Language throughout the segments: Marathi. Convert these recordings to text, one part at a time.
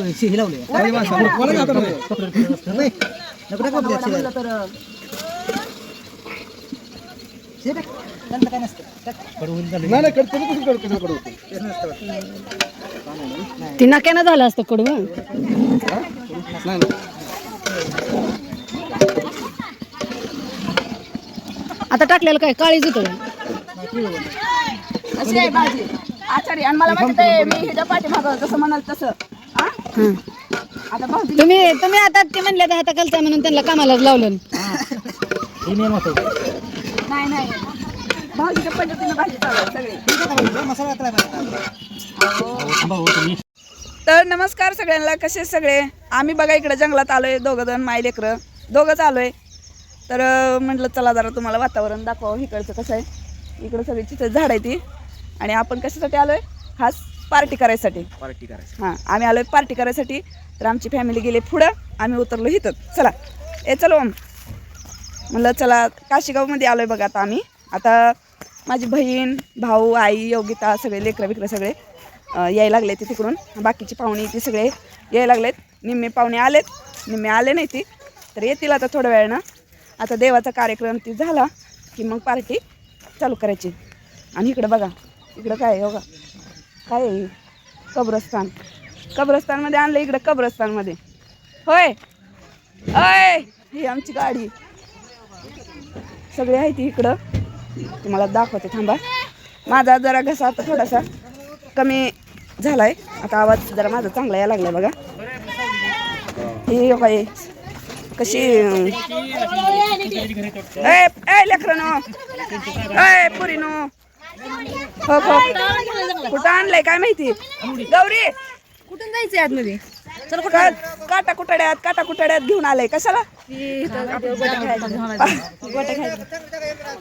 हे लावले ती नाक्यानं झालं असतं कडून आता टाकलेलं काय? काळीच होतं. आहे आचारी. आणि मला माहिती आहे मी ह्याच्या पाठीमागं जसं म्हणाल तसं. आता भाजी तुम्ही तुम्ही आता ते म्हणले आता हाता कलता म्हणून त्यांना कामाला लावलं. हे नियम होतो. नाही नाही. भाजीच्या पद्धतीने भाजी चालू आहे सगळी. मसाला पाहिजे. तर नमस्कार सगळ्यांना कसे सगळे? आम्ही बघा इकडे जंगलात आलोय दोघं जण माय लेकरं. दोघंच आलोय तर अं, म्हटलं चला जरा तुम्हाला वातावरण दाखवावं इकडचं कसं आहे. इकडं सगळी तिथे झाड आहे ती. आणि आपण कशासाठी आलोय? खास पार्टी करायसाठी. पार्टी करायची हां आम्ही आलोय पार्टी करायसाठी. तर आमची फॅमिली गेली पुढं आम्ही उतरलो इथं. चला. ए चलो ओम म्हणलं चला काशीगावमध्ये आलोय बघा आता आम्ही. आता माझी बहीण भाऊ आई योगिता सगळे लेकरं बिकरं सगळे यायला लागले ते तिकडून. बाकीची पाहुणे ते सगळे यायला लागलेत. निम्मे पाहुणे आलेत. निम्मे आले नाही ती. तर येतील आता थोड्या वेळानं. आता देवाचा कार्यक्रम ती झाला की मग पार्टी चालू करायची. आणि इकडं बघा. इकडं काय आहे बघा. काय आहे? कब्रस्तान. कब्रस्तानमध्ये आणलं इकडं कब्रस्तानमध्ये. होय. अय ही आमची गाडी. सगळी आहे ती इकडं. तुम्हाला दाखवते थांबा. माझा जरा घसा आता थोडासा कमी झालाय. आता आवाज जरा माझा चांगला यायला लागलाय बघा. ही काय कशी ए ए ए पुरीनो. हो हो कुठं आणलंय काय माहिती? गौरी! कुठून जायचंय आतमध्ये? का- काटा कुटाड्यात काटा कुटाड्यात घेऊन आलंय. कशाला?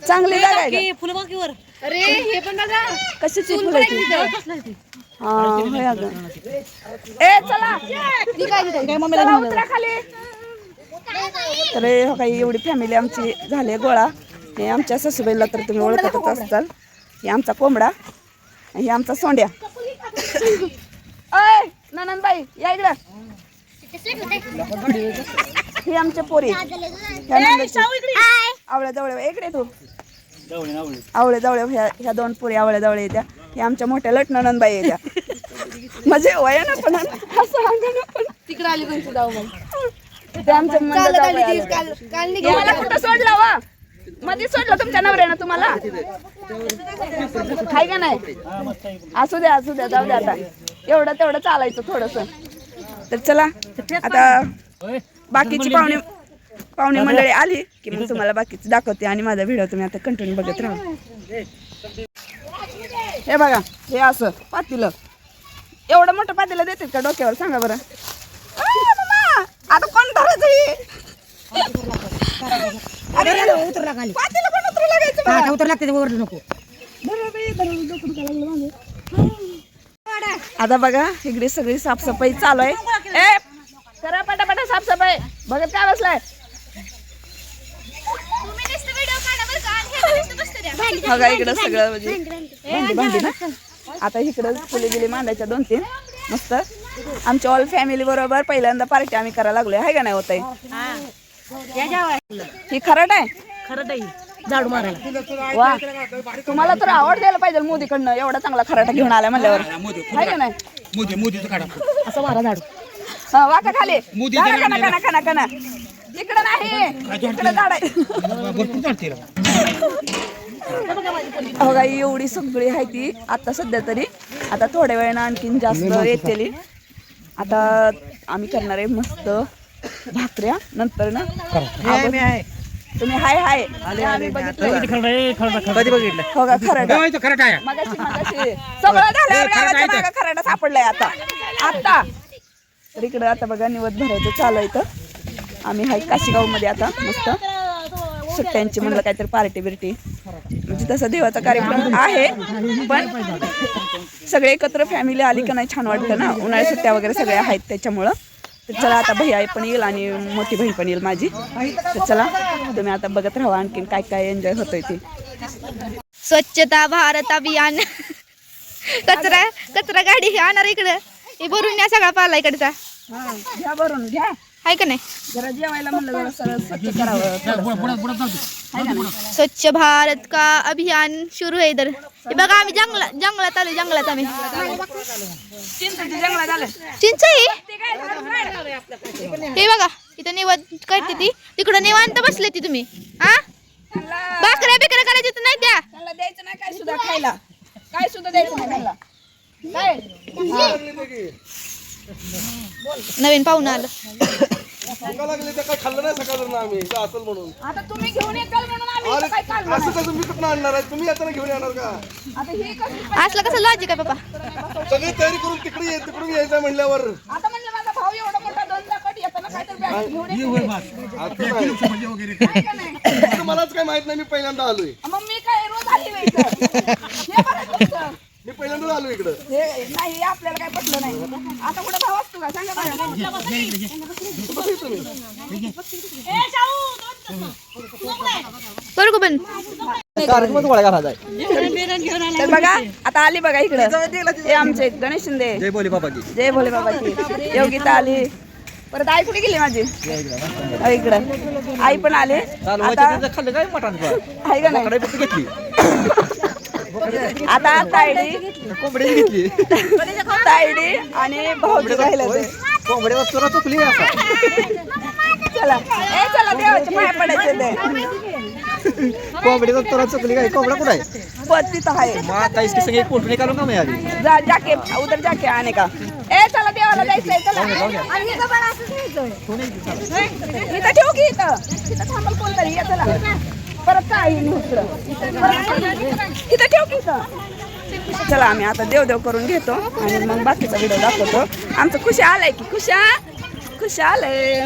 चांगली जागा आहे का? फुलबागीवर. अरे हे पण बघा. कशाची फुलं आहेत ती? हा, होय अगं. ए चला. चला, उतरा खाली. तर हे हो काही एवढी फॅमिली आमची झाली आहे गोळा. हे आमच्या सासूबाईला तर तुम्ही ओळखतच असताल हे आमचा कोंबडा हे आमचा सोंड्या. अय ननंदबाई या इकडं. ही आमच्या पोरी. आवळ्या जवळ इकडे. तू आवळे जवळ ह्या ह्या दोन पुरी आवळ्या जवळ येत्या. ह्या आमच्या मोठ्या लट ननंदबाई येत्या. म्हणजे वयानं पण. आणि असं अंगानं पण तिकडे आली तुमची जाऊ मग ते आमच्या कुठं सोडलं वा? मध्ये सोडलं तुमच्या नवऱ्यानं तुम्हाला? हाय का नाही? असू द्या असू द्या जाऊ द्या आता. एवढं तेवढं चालायचं थोडस. तर चला आता बाकीची पाहुणे पाहुणे मंडळी आली की मग तुम्हाला बाकीचं दाखवते आणि माझा व्हिडिओ तुम्ही आता कंटिन्यू बघत राहा. हे बघा हे असं पातीलं. एवढं मोठं पातीलं देतात का डोक्यावर? सांगा बरं. आता कोण धरायचं हे? अरे, उतरला खाली पातेलं पण उतरू लागायचं. आता उतर लागते नको धरा बाई, धरा, डोकं दुखायला लागलं माझं. आता बघा इकडे सगळी साफसफाई चालू आहे. ए करा पटापटा साफसफाई. बघत काय बसलाय? बघा इकडं सगळं म्हणजे भांडी भांडी ना? आता इकडं फुले गेली मांडायच्या दोन तीन. मस्त. आमच्या ऑल फॅमिली बरोबर पहिल्यांदा पार्टी आम्ही करायला लागलोय. हाय का नाही होत ही. खरट आहे झाडू मारायला. वा. तुम्हाला तर आवड द्यायला पाहिजे मोदीकडनं एवढा चांगला खराटा घेऊन आला म्हणल्यावर. का नाही? मोदी मोदीचं काढा. असं मारा झाडू. हा, वाका खाली. मोदी कना जरा कना कना कना कना इकडं नाही. इकडं झाड आहे भरपूर काढते बघा एवढी सगळी आहे ती आता सध्या तरी. आता थोड्या वेळानं आणखीन जास्त येतेली. आता आम्ही करणार आहे मस्त भाकऱ्या. नंतर ना तुम्ही हाय हाय. आम्ही बघितलं. कधी बघितलं? हो का खरं इथं खरं आहे मगाशी मगाशी. सगळं झालं गावाच्या मागं खराडा सापडलाय आता. आता. तर इकडं आता बघा निवत भरायचं चालू आहे इथं. आम्ही हाय काशीगावमध्ये आता मस्त. सुट्ट्यांची म्हणलं काहीतरी पार्टी बिर्टी. म्हणजे तसा देवाचा कार्यक्रम आहे. पण सगळे एकत्र फॅमिली आली का नाही छान वाटतं ना. उन्हाळी सुट्ट्या वगैरे सगळ्या आहेत त्याच्यामुळं. तर चला आता भैया पण येईल आणि मोठी बहीण पण येईल माझी. तर चला तुम्ही आता बघत राहा आणखीन काय काय एन्जॉय होतोय ते. स्वच्छता भारत अभियान. कचरा कचरा गाडी आणणार इकडं. हे भरून या सगळा पाला इकडचा. हा घ्या भरून घ्या. आहे का नाही? जरा जेवायला म्हणलं जरा सरळ स्वच्छ करावं थोडंसं. हाय का नाही? स्वच्छ भारत का अभियान सुरू आहे इधर हे बघा आम्ही जंगलात जंगलात आलो जंगलात आम्ही. चिंचेच्या जंगलात आलं चिंच हे बघा इथं निवांत करते ती. तिकडं निवांत बसले ती तुम्ही. हा? भाकऱ्या बिकऱ्या करायची तर नाही द्या द्यायचं नाही काय सुद्धा खायला. काय सुद्धा द्यायचं नाही खायला. काय? नवीन पाहुणं आलं. भुका लागली तर काय खाल्लं नाही सकाळ आम्ही इथं असेल म्हणून. आता तुम्ही घेऊन येताल म्हणून आम्ही इथं काय अरे काढलं असं कसं मी कुठं आणणार आहे? तुम्ही येताना घेऊन येणार का? आता हे कसं असलं कसं लॉजिक आहे पप्पा? सगळी तयारी करून तिकडे ये तिकडून यायचं म्हणल्यावर. आता माझा भाऊ एवढा मोठा दोन लाखात येताना काहीतरी बॅग घेऊन येतो. आता नाही. काय? का नाही? आता मलाच काय माहीत नाही मी पहिल्यांदा आलोय. मग मी काय रोज आली नाही इथं. हे बरं तुमचं. मी पहिल्यांदाच आलो इकडं. हे नाही हे आपल्याला काय पटलं नाही. आता कुठे भाव असतो का? सांगा बरं. बरं का पण. तर बघा आता आली बघा इकडं. हे आमचे गणेश शिंदे. जय बोले बाबा की जय भोले बाबाची योगिता आली. परत आई कुठे गेली माझी? अहो, इकडं. आई पण आले. आता खाल्लं काय मटण? आहे का नाही? घेतली. आता तायडी. कोंबडी घेतली. तायडी आणि भाऊजी राहिले चोरा चुकली आता. चला. ए चला देवाच्या पाया पडायचे ते. कोंबडीवर चोरा चुकली काय? कोंबडा कुठं आहे? मग आता इसकी निकालून का मी जा जाके उधर जाके आने का ए चला देवाला जायचंय चला. आणि असंच ठेवू की इथं? इथं थांबल कोणतरी ये चला. परत काय इथं ठेव चला आम्ही आता देवदेव करून घेतो आणि मग बाकीचा व्हिडिओ दाखवतो. आमचं खुशी आलंय की खुशा? खुशा आलंय.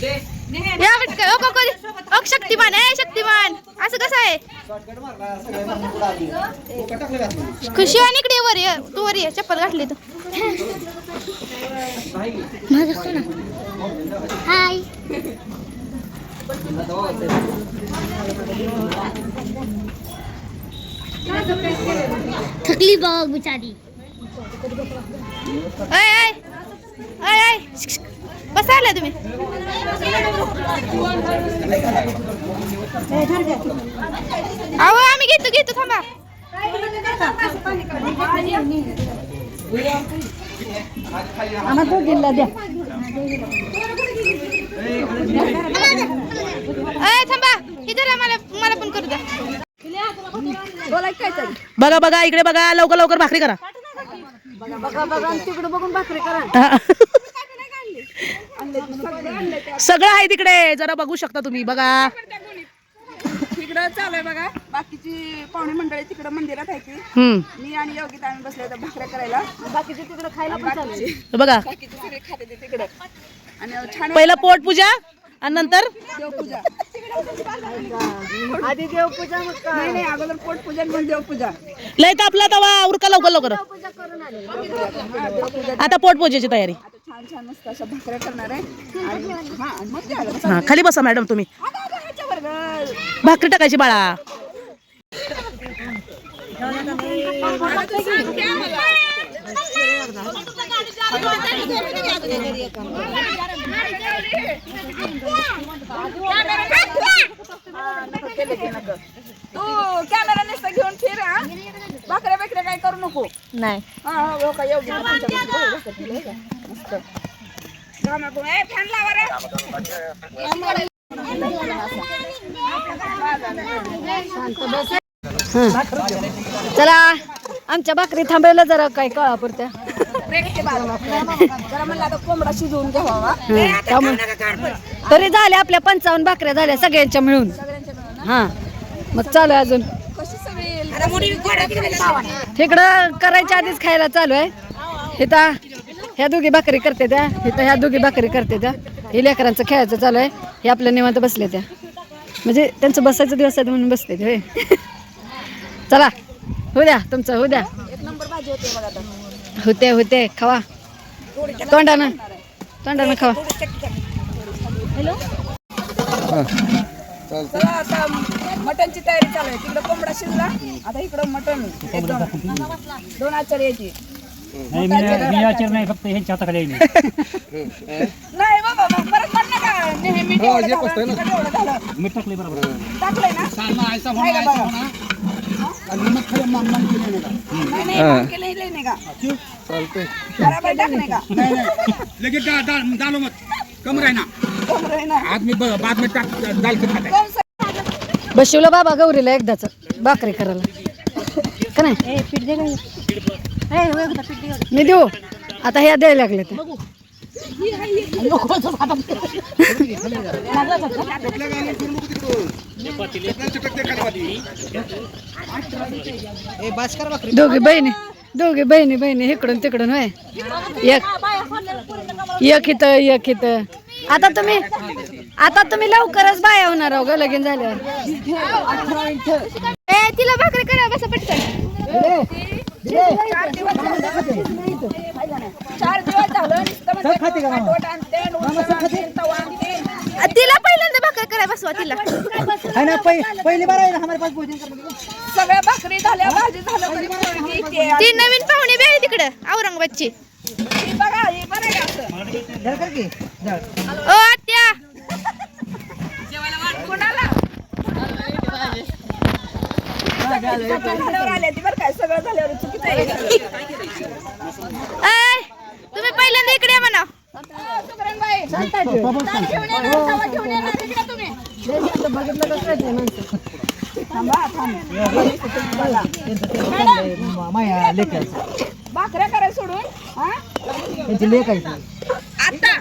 या पटकन. ओ ओ शक्तिमान आहे शक्तिमान असं कसं आहे खुशी आणि इकडे वर ये तू वर ये चप्पल घातली तू हाय थकली बघ बिचारी ऐ ऐ ऐ ऐ बसा आला तुम्ही? अहो आम्ही घेतो घेतो थांबा. अय थांबा. इधर मला मला पण करू द्या. बघा बघा इकडे बघा लवकर लवकर भाकरी करा. सगळं आहे तिकडे. जरा बघू शकता तुम्ही बघा. तिकडं चालू आहे बघा. बाकीची पाहुणे मंडळी तिकडं मंदिरात आहे की हम्म. मी आणि योगिता आम्ही बसले तर भाकऱ्या करायला. बाकीचे तिकडं खायला पण चालू आहे. बघा. बाकीचे सगळे खाते ते तिकडं. आणि छान पहिलं पोट पूजा आणि नंतर? देवपूजा. आधी देवपूजा मग काय? नाही नाही अगोदर पोटपूजन मग देवपूजा. लय तापला तवा उरका लवकर लवकर. आता पोटपूजेची तयारी. आता छान छान मस्त अशा भाकऱ्या करणार आहे. आणि हा आणि मग द्यायला हा खाली बसा मॅडम तुम्ही. आता आता ह्याच्यावर ग. भाकरी टाकायची बाळा. तू कॅमेरा नुसता घेऊन फिर हा भाकऱ्या काय करू नको नाही हा हो का योग्य फॅन लावा रे. चला आमच्या भाकरी थांबायला जरा काय कळा पुरत्या कोंबडा शिजवून घ्यावा. तरी झाल्या आपल्या पंचावन्न भाकऱ्या झाल्या सगळ्यांच्या मिळून. हा. मग चालू आहे अजून. तिकडं करायच्या आधीच खायला चालू आहे. इथं ह्या दोघी भाकरी करते त्या. इथं ह्या दोघी भाकरी करते त्या. हे लेकरांचं खेळायचं चालू आहे. हे आपल्या निवांत बसले त्या. म्हणजे त्यांचं बसायचं दिवस आहेत म्हणून बसते ते चला होऊ द्या तुमचं होऊ द्या. एक नंबर भाजी होते बघा आता. होते होते. खावा. तोंडानं तोंडानं खावा. चला आता मटनची तयारी चालू आहे. तिकडं कोंबडा शिजला आता इकडं मटन दोन आचार यायची. नाही मी मी आचार नाही फक्त ह्यांच्या हाताखाली आहे. नाही बाबा मग परत म्हण नका नेहमी एवढं झालं, तिकडं एवढं झालं. मी टाकले बरोबर. टाकलंय ना? हा. काम? बराबर का? लगेच डाल मत कम रहना बरोबर आहे ना? आदमी ब- बाद में टाक डाल के खाता है कोण स- बसवलं बाबा गौरीला एकदाच भाकरी करायला का नाही मी देऊ आता ह्या द्यायला लागले ते दोघे बहिणी दोघी बहिणी बहिणी इकडून तिकडून होय एक एक इथं एक इथं आता तुम्ही आता तुम्ही लवकरच बाया होणार आहो ग लगीन झाल्यावर ए तिला भाकरी करा बसा पटकन चार दिवस झालं. चार दिवस झालं नुसतं म्हणते, आठवट आणते, उसळ आणते, तवा आणते. तिला पहिल्यांदा भाकरी करा बसवा तिला सगळ्या भाकरी झाल्या भाजी झालं तरी पोरगी इथे. ती नवीन पाहुणी बी तिकडं औरंगाबादची. ही बघा ही बरं आहे का असं? ओ आत्या! कोणाला? सगळं झाल्यावर आले ती बरं काय सगळं झाल्यावर चुकीचं आहे. ऐ, तुम्ही पहिल्यांदा इकडे या म्हणा. ताट घेऊन येणार, तवा घेऊन येणार. इकडे तुम्ही. थांबा, थांबा. मॅडम, भाकऱ्या करायला सोडून हा? आता.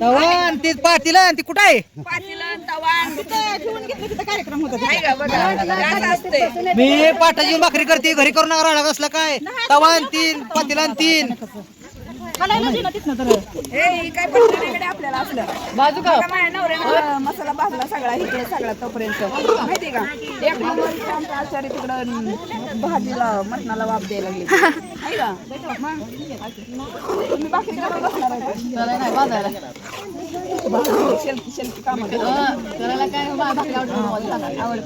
तवान ती पाटील ती कुठं आहे? पातेलं, तवा, तिथं ठेवून घेतलं तिथं कार्यक्रम होता. आहे का बघा असं असते मी पाटाची भाकरी करते घरी करून राहिला कसला काय? तवान तीन पातीला तीन. बाजू का? माझ्या नवऱ्यानं मसाला भाजला सगळा इकडे सगळा तोपर्यंत. माहिती का? एक नंबर तिकडं भाजीला मटणाला वाप द्यायला लागली का? तुम्ही बाकी बसणार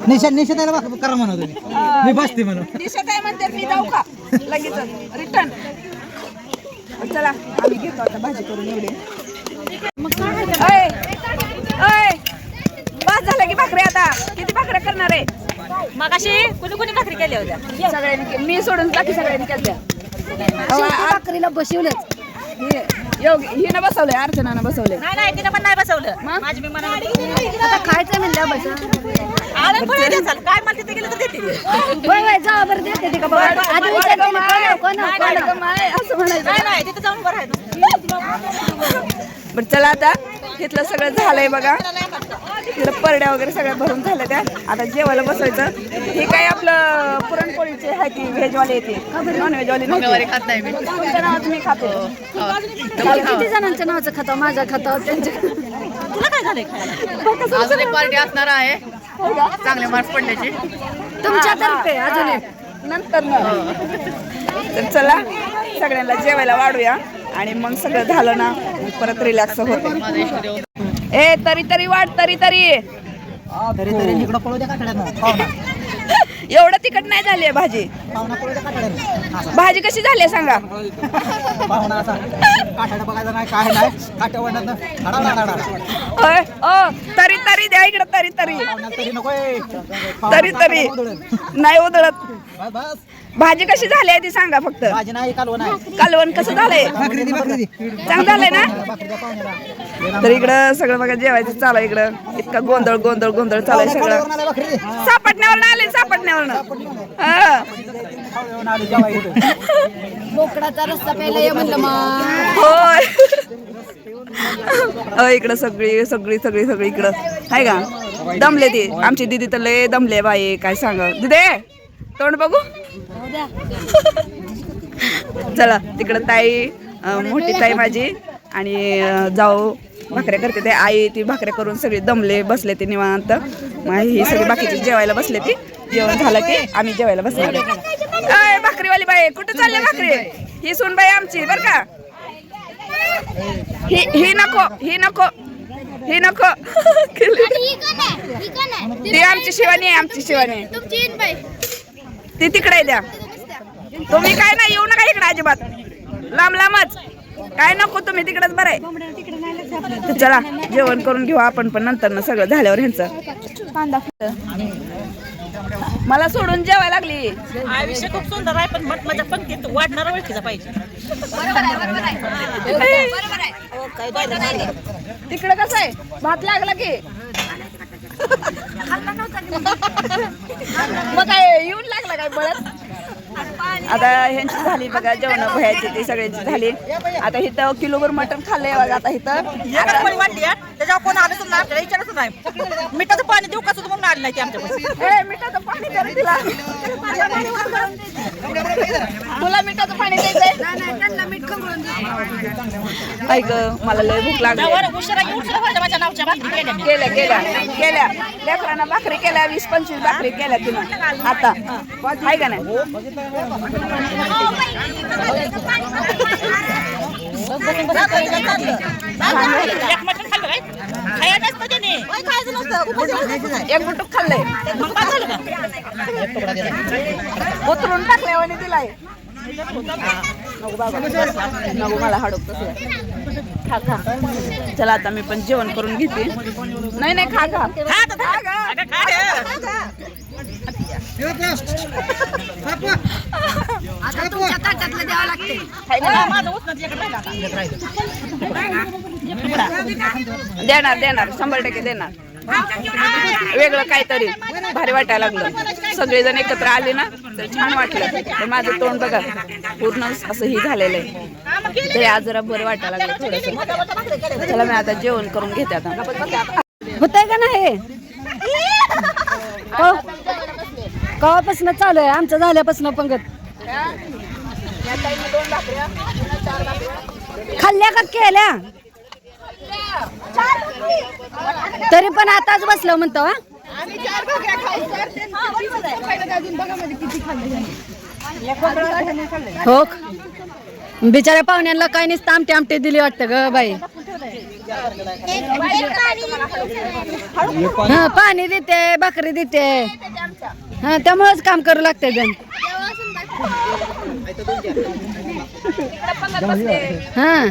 निशा निशा त्याला करा म्हणा तुम्ही. मी बसते म्हणून. दिसत आहे म्हणते मी जाऊ का? लगेच रिटर्न चला आम्ही घेतो आता भाजी करून एवढे. अय अय बस झालं की भाकरी आता. किती भाकऱ्या करणार आहे? मग अशी कुणी कुणी भाकरी केल्या होत्या? सगळ्यांनी मी सोडून बाकी सगळ्यांनी केल्या. भाकरीला बसवलेच. योगी हिनं बसवलंय अर्चनानं बसवलंय. नाही नाही तिनं पण नाही बसवलं. माझी मी म्हणाली आता खायचं म्हणलं बसा. आलं फळ द्या चाल. काय मला तिथे गेलं तर देते होय होय जा बरं देते ते का बघा आधी विचारते ना, कोण आहे, कोण आहे, कोण? आहे? वाडगं माय, असं म्हणायचं. नाही नाही तिथे जाऊन बरं आहे बरं चला आता. तिथलं सगळं झालंय बघा. तिथलं परड्या वगैरे सगळ्या भरून झाल्या त्या. आता जेवायला बसायचं. हे काय आपलं पुरणपोळीचे आहे ती व्हेजवाले येते? नॉन व्हेजवाले खात नाही तुमच्या नावाचं मी खाते. तुम्ही किती जणांच्या नावाचं खाता? माझ्या खाता त्यांच्या तुला काय झालंय खायला? अजून एक पार्टी असणार आहे. चांगले मार्क्स पडण्याची. तुमच्यातर्फे अजून एक. नंतर तर चला सगळ्यांना जेवायला वाढूया. आणि मग सगळं झालं ना परत रिलॅक्स होते. ए तरी तरी वाढ तरी तरी. तरी तरी. इकडं पळू द्या काकड्यानं पाहुणा एवढं तिखट नाही झाली भाजी. पाहुणा पळू द्या काकड्यानं भाजी कशी झाली सांगा. पाहुणा असा. काठाडा बघायचा नाही काय नाही. काट्या वाढणार हडा हडा ओय, ओ तरी तरी द्या इकडं तरी तरी. तरी नकोय तरी तरी. नाही उधळत. बस बस. भाजी कशी झाली आहे ती सांगा फक्त. भाजी नाही कालवण आहे. कालवण कसं झालंय? भाकरी दी भाकरी दी. चांगलं झालंय ना? भाकरी द्या पाहुण्याला तर इकडं सगळं बघा जेवायचं चालू इकडं. इतका गोंधळ गोंधळ गोंधळ चालू आहे सगळं. सापटण्यावर आले सापटण्यावर हा. मग होय. इकडं सगळी सगळी सगळी सगळी इकडं. आहे का? दमले ती. आमची दिदी तर लय दमले बाई काय सांग. दिदे तोंड बघू? चला तिकडं ताई मोठी ताई माझी. आणि जाऊ भाकऱ्या करते ते. आई ती भाकऱ्या करून सगळी दमले बसले ते निवांत. मग ही सगळी बाकीची जेवायला बसले ती. जेवण झालं की आम्ही जेवायला बसले. अय भाकरीवाली बाई कुठं चालले भाकरी? ही सून बाई आमची बर का? ही ही नको ही नको ही नको. ती आमची शिवानी आहे आमची शिवानी. ती तिकडे द्या. तुम्ही काय नाही येऊ नका इकडे अजिबात. लांब लांबच. काय नको तुम्ही तिकडेच बरं आहे. चला जेवण करून घेऊ आपण पण नंतर ना सगळं झाल्यावर ह्यांचं. कांदा. मला सोडून जेवायला लागली. आयुष्य खूप सुंदर आहे पण मत माझ्या पंक्तीत वाढणारा ओळखीचा पाहिजे. हो. तिकडे कसं आहे? भात लागला की? मग? काय येऊन लागला काय बळत आता ह्यांची झाली बघा जेवण भयाची ती सगळ्यांची झाली. आता इथं किलोभर मटण खाल्लंय बघा आता इथं. त्याच्यावर कोण आलं आपल्याला नाही. मिठाचं पाणी देऊ का सुद्धा म्हणून आलं नाही ते मिठाचं पाणी कर तिला तुला मिठाचं पाणी द्यायचंय? ऐक मला लय भूक लागली. उशिरा माझ्या नावच्या भाकरी केल्या. केल्या केल्या लेकरांना भाकरी केल्या वीस पंचवीस भाकरी केल्या तिनं. आता. आहे का नाही? एक मटण खाल्लंय मग काय झालं का उतरून टाकल्यावाने दिलाय नको मला हाडूक तसं खा खा चला आता मी पण जेवण करून घेते नाही नाही खा खा खा खा. देणार देणार शंभर टक्के देणार. वेगळं काहीतरी भारी वाटायला लागलं. सगळेजण एकत्र आले ना तर छान वाटलं. पण माझं तोंड बघा पूर्ण असं ही झालेलं आहे. तरी आज जरा बरं वाटायला लागलं थोडंसं. चला मी आता जेवण करून घेते आता. होतंय का नाही? हो. कवापासून चालू आहे आमचं झाल्यापासून पंगत. खाल्ल्या का केल्या? तरी पण आताच बसलो म्हणतो हा. हो बिचाऱ्या पाहुण्यांना काय नुसतं आमटे आमटे दिली वाटतं ग बाई. हा पाणी देते भाकरी देते. हा त्यामुळेच काम करू लागते जण. हा.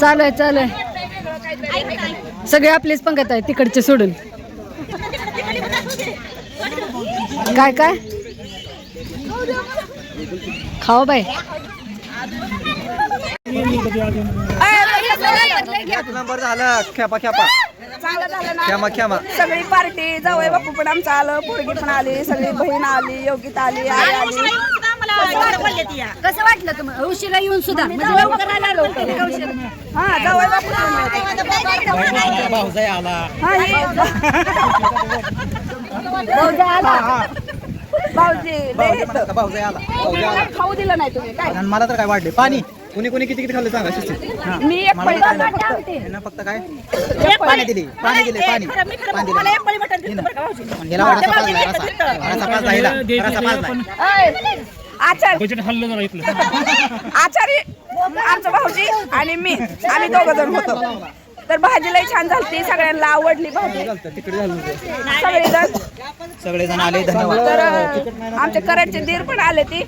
चालू आहे चालू आहे. सगळे आपलीच पंगत आहे तिकडचे सोडून. काय काय? खाओ बाई. नंबर झाला खेपा खेपा चांगलं झालं ना. खेमा खेमा. सगळी पार्टी जावई बापू पण आमचं आलं पोरगी पण आली सगळी बहीण आली योगिता आली आई आली. कसं वाटलं? तुम्हाला? उशिरा येऊन सुद्धा? म्हणजे लवकर आला लवकर. हा जावई बापू पण आले. भाऊजाई आला. हा, हे- भाऊजी आला भाऊजी लय येतं. भाऊजाई आला. भाऊजाई आला. खाऊ दिलं नाही तुम्ही. काय? आणि मला तर काय वाढले पाणी. कोणी कोणी किती किती खाल्लं सांगा शिस्तीत? मी एक पळी खाल्लं फक्त. यांना फक्त काय. पाणी दिली पाणी दिले पाणी. खरं मी खरं पाणी मला दिलं. एक पळी मटण दिलं बरं का भाऊजी? गेला ऐ, आचार. बजेट हल्लं जरा इथलं. आचारी आमचं भाऊजी आणि मी आम्ही दोघ जण होतो. तर भाजी लई छान झालती सगळ्यांना आवडली भाजी. तिकडे झालं सगळेजण. सगळेजण आले धन्यवाद. तर अं, आमचे करटचे दीर पण आले ती.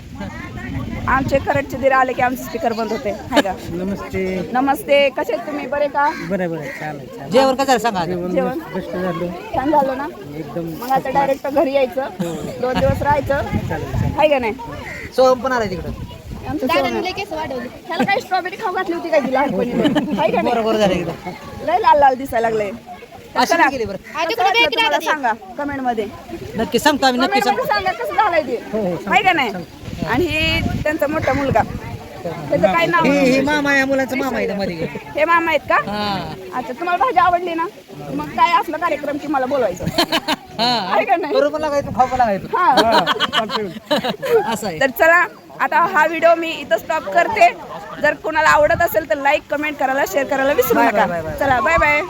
आमचे करटचे दीर आले की आमचे स्पीकर बंद होते. हाय का? नमस्ते. नमस्ते. कसे आहेत तुम्ही? बरे का? बरं बरं. चालेल जेवण कसं झालं? सांगा जेवण छान झालं ना? मग आता डायरेक्ट घरी यायचं. दोन दिवस राहायचं. हाय का नाही? सोहम पण आलाय तिकडं. आमचं जेवण आहे. त्याला काही स्ट्रॉबेरी खाऊ घातली होती काय दिला हाय का नाही? बरोबर झालं इकडं. लय लाल लाल दिसायला लागले. अशी बरं. सांगा कमेंटमध्ये. नक्की सांगतो आम्ही नक्की कमेंटमध्ये सांगा कसं झालंय ते? हाय का नाही? आणि ही त्यांचा मोठा मुलगा. त्याचं काय नाव? ही ही मामा या मुलाचं मामा आहे मध्ये. हे मामा आहेत का? हा. अच्छा तुम्हाला भाजी आवडली ना? मग काय असलं कार्यक्रम की मला बोलवायचं. हा. आहे का नाही? करू पण लागायचं खाऊ पण लागायचं. हा. असं आहे. तर चला आता हा व्हिडिओ मी इथं स्टॉप करते. जर कोणाला आवडत असेल तर लाईक कमेंट करायला शेअर करायला विसरू नका. चला बाय बाय